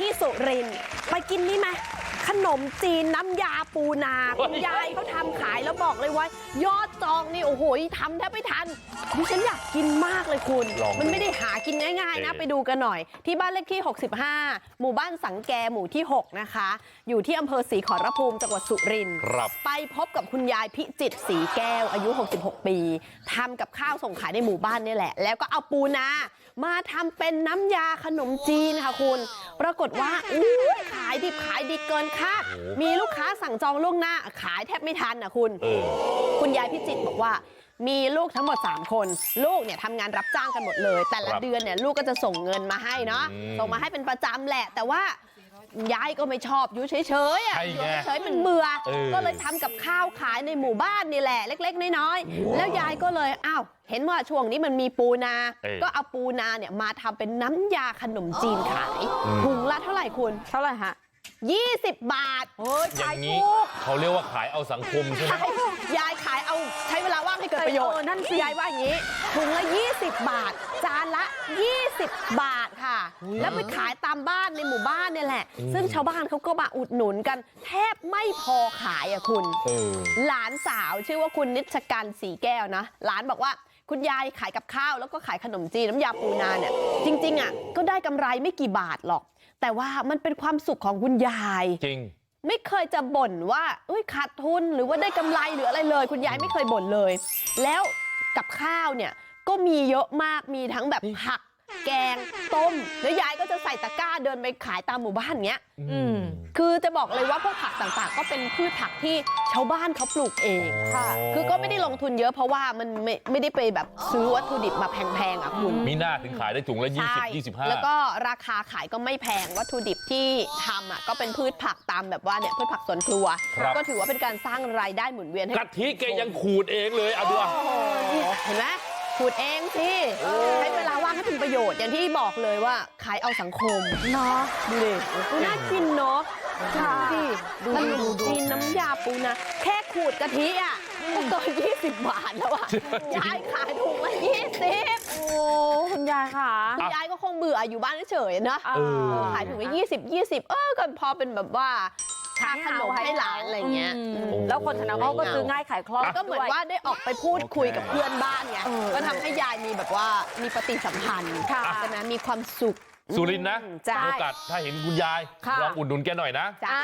ที่สุรินทร์ไปกินนี่ไหม ขนมจีนน้ำยาปูนาคุณยายเขาทำขายแล้วบอกเลยว่ายอดจองนี่โอ้โหทำแทบไม่ทันดิฉันอยากกินมากเลยคุณลองดูมันไม่ได้หากินง่ายๆนะเออไปดูกันหน่อย ที่บ้านเลขที่ 65 หมู่บ้านสังแกหมู่ที่ 6 นะคะ อยู่ที่อำเภอศรีขอรภูมิจังหวัดสุรินทร์ครับไปพบกับคุณยายพิจิตรสีแก้วอายุ 66 ปีทำกับข้าวส่งขายในหมู่บ้านนี่แหละ แล้วก็เอาปูนามาทำเป็นน้ำยาขนมจีนค่ะคุณ ปรากฏว่าอุ้ยขาย ดิบขายดีเกินคาดโอ้มีลูกค้าสั่งจองล่วงหน้า ขายแทบไม่ทันนะคุณเออคุณยายพิจิตรบอกว่า มีลูกทั้งหมด 3 คน ลูกเนี่ยทำงานรับจ้างกันหมดเลย แต่ละครับเดือนเนี่ยลูกก็จะส่งเงินมาให้เนาะอืมส่งมาให้เป็นประจำแหละ แต่ว่ายายก็ไม่ชอบอยู่เฉยๆอะใช่อยู่ไงเฉยๆมันเบื่อเออก็เลยทำกับข้าวขายในหมู่บ้านนี่แหละ เล็ก ๆ น้อยๆแล้วยายก็เลยอ้าวเห็นว่าช่วงนี้มันมีปูนาเออก็เอาปูนาเนี่ยมาทำเป็นน้ำยาขนมจีนขายอืมถุงละเท่าไหร่คุณ เท่าไหร่ฮะ 20บาทโอ้ยอย่าขายงนี้ถูกเขาเรียกว่าขายเอาสังคมใช่ไหมขายยายขายเอาใช้เวลาว่างให้เกิดประโยชน์เออนั่นสิยายว่าอย่างนี้ถุงละ20 บาท จานละ 20 บาทค่ะ แล้วไปขายตามบ้านในหมู่บ้านเนี่ยแหละ ซึ่งชาวบ้านเขาก็มาอุดหนุนกัน แทบไม่พอขายอะคุณเออหลานสาวชื่อว่าคุณนิชกันสีแก้วนะ หลานบอกว่าคุณยายขายกับข้าวแล้วก็ขายขนมจีนน้ำยาปูนาเนี่ยจริงๆอะก็ได้กำไรไม่กี่บาทหรอก แต่ว่ามันเป็นความสุขของคุณยายจริงไม่เคยจะบ่นว่าเอ้ยขาดทุนหรือว่าได้กำไรหรืออะไรเลยคุณยายไม่เคยบ่นเลยแล้วกับข้าวเนี่ยก็มีเยอะมากมีทั้งแบบผัก แกงต้มแล้วยายก็จะใส่ตะกร้าเดินไปขายตามหมู่บ้านเงี้ยอืมคือจะบอกเลยว่าพวกผักต่างๆก็เป็นพืชผักที่ชาวบ้านเขาปลูกเองค่ะคือก็ไม่ได้ลงทุนเยอะเพราะว่ามันไม่ไม่ได้ไปแบบซื้อวัตถุดิบมาแพงๆอะคุณมีหน้าถึงขายได้ถุงละใช่20 25แล้วก็ราคาขายก็ไม่แพงวัตถุดิบที่ทำอะก็เป็นพืชผักตามแบบว่าเนี่ยพืชผักสวนครัวครับก็ถือว่าเป็นการสร้างรายได้หมุนเวียนให้กะทิแกยังขูดเองเลยเอาดูอะโอ้โหเห็นไหมขูดเองสิ ป็นประโยชน์อย่างที่บอกเลยว่าขายเอาสังคมเนาะดูดิน่ากินเนาะค่ะดูดิขนมจีนน้ำยาปูนะแค่ขูดกะทิอะก็เกิน20 บาทแล้วอะยายขายถุงละ20 โอ้คุณยายค่ะยายก็คงเบื่ออยู่บ้านเฉยๆนะเออขายถุงละ20 20 เออก็พอเป็นแบบว่า ค่าขนมให้หลานอะไรเงี้ยอืมอืมแล้วคนชนะเขาก็ซื้อง่ายขายคล่องก็เหมือนว่าได้ออกไปพูดคุยกับเพื่อนบ้านไงเออก็ทำให้ยายมีแบบว่ามีปฏิสัมพันธ์ค่ะใช่ไหมมีความสุขสุรินทร์นะใช่โอกาสถ้าเห็นคุณยายค่ะลองอุดหนุนแกหน่อยนะจ้า